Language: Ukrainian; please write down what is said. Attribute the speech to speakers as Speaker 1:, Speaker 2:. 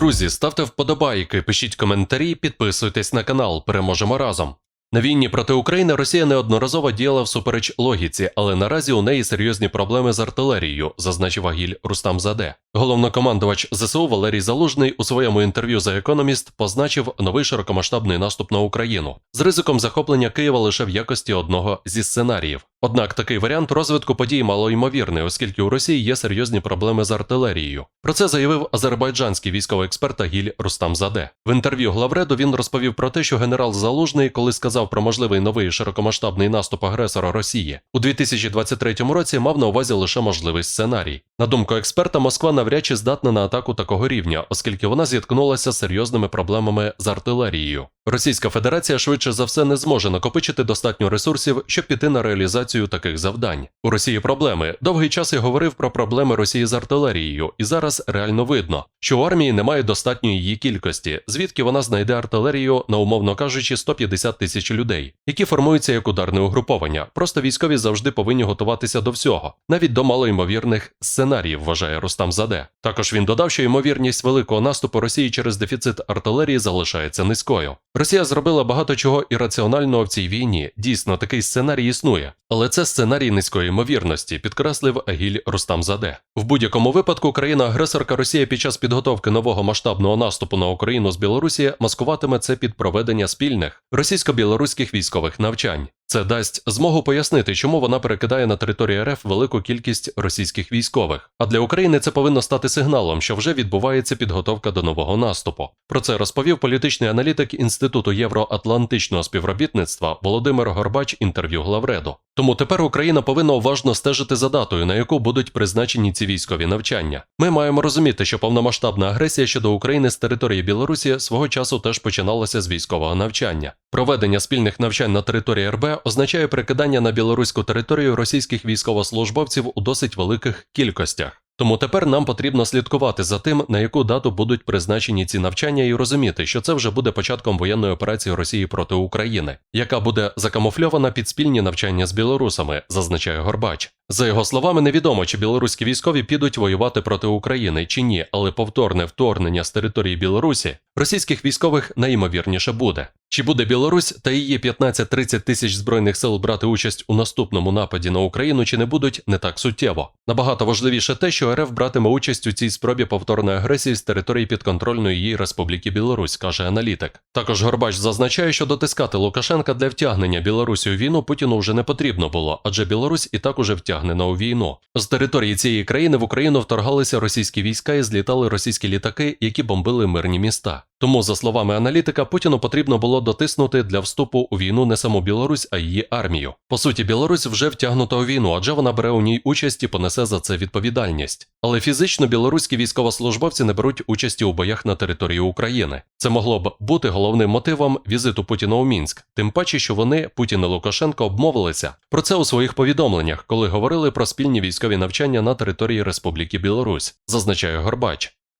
Speaker 1: Друзі, ставте вподобайки, пишіть коментарі, підписуйтесь на канал. Переможемо разом. На війні проти України Росія неодноразово діяла всупереч логіці, але наразі у неї серйозні проблеми з артилерією, зазначив Агіль Рустам Заде. Головнокомандувач ЗСУ Валерій Залужний у своєму інтерв'ю за Економіст позначив новий широкомасштабний наступ на Україну з ризиком захоплення Києва лише в якості одного зі сценаріїв. Однак такий варіант розвитку подій малоймовірний, оскільки у Росії є серйозні проблеми з артилерією. Про це заявив азербайджанський військовий експерт Агіль Рустам Заде. В інтерв'ю Главреду він розповів про те, що генерал Залужний, коли сказав про можливий новий широкомасштабний наступ агресора Росії, у 2023 році мав на увазі лише можливий сценарій. На думку експерта, Москва навряд чи здатна на атаку такого рівня, оскільки вона зіткнулася з серйозними проблемами з артилерією. Російська Федерація швидше за все не зможе накопичити достатньо ресурсів, щоб піти на реалізацію таких завдань. У Росії проблеми. Довгий час я говорив про проблеми Росії з артилерією, і зараз реально видно, що у армії немає достатньої її кількості, звідки вона знайде артилерію на умовно кажучи 150 тисяч людей, які формуються як ударне угруповання. Просто військові завжди повинні готуватися до всього, навіть до малоймовірних сценаріїв, вважає Рустам Заде. Також він додав, що ймовірність великого наступу Росії через дефіцит артилерії залишається низькою. Росія зробила багато чого ірраціонального в цій війні. Дійсно, такий сценарій існує, але це сценарій низької ймовірності, підкреслив Агіль Рустам Заде. В будь-якому випадку країна-агресорка Росія під час підготовки нового масштабного наступу на Україну з Білорусі маскуватиме це під проведення спільних російсько-білоруських військових навчань. Це дасть змогу пояснити, чому вона перекидає на територію РФ велику кількість російських військових. А для України це повинно стати сигналом, що вже відбувається підготовка до нового наступу. Про це розповів політичний аналітик Інституту євроатлантичного співробітництва Володимир Горбач інтерв'ю Главреду. Тому тепер Україна повинна уважно стежити за датою, на яку будуть призначені ці військові навчання. Ми маємо розуміти, що повномасштабна агресія щодо України з території Білорусі свого часу теж починалася з військового навчання. Проведення спільних навчань на території РБ означає прикидання на білоруську територію російських військовослужбовців у досить великих кількостях. Тому тепер нам потрібно слідкувати за тим, на яку дату будуть призначені ці навчання, і розуміти, що це вже буде початком воєнної операції Росії проти України, яка буде закамуфльована під спільні навчання з білорусами, зазначає Горбач. За його словами, невідомо, чи білоруські військові підуть воювати проти України чи ні, але повторне вторгнення з території Білорусі російських військових найімовірніше буде. Чи буде Білорусь та її 15-30 тисяч збройних сил брати участь у наступному нападі на Україну, чи не будуть не так суттєво? Набагато важливіше те, що РФ братиме участь у цій спробі повторної агресії з території підконтрольної її Республіки Білорусь, каже аналітик. Також Горбач зазначає, що дотискати Лукашенка для втягнення Білорусі у війну Путіну вже не потрібно було, адже Білорусь і так уже втягнена у війну. З території цієї країни в Україну вторгалися російські війська і злітали російські літаки, які бомбили мирні міста. Тому, за словами аналітика, Путіну потрібно було дотиснути для вступу у війну не саму Білорусь, а її армію. По суті, Білорусь вже втягнута у війну, адже вона бере у ній участь і понесе за це відповідальність. Але фізично білоруські військовослужбовці не беруть участі у боях на території України. Це могло б бути головним мотивом візиту Путіна у Мінськ, тим паче, що вони, Путін і Лукашенко, обмовилися про це у своїх повідомленнях, коли говорили про спільні військові навчання на території Республіки Білорусь, зазначає Горбач.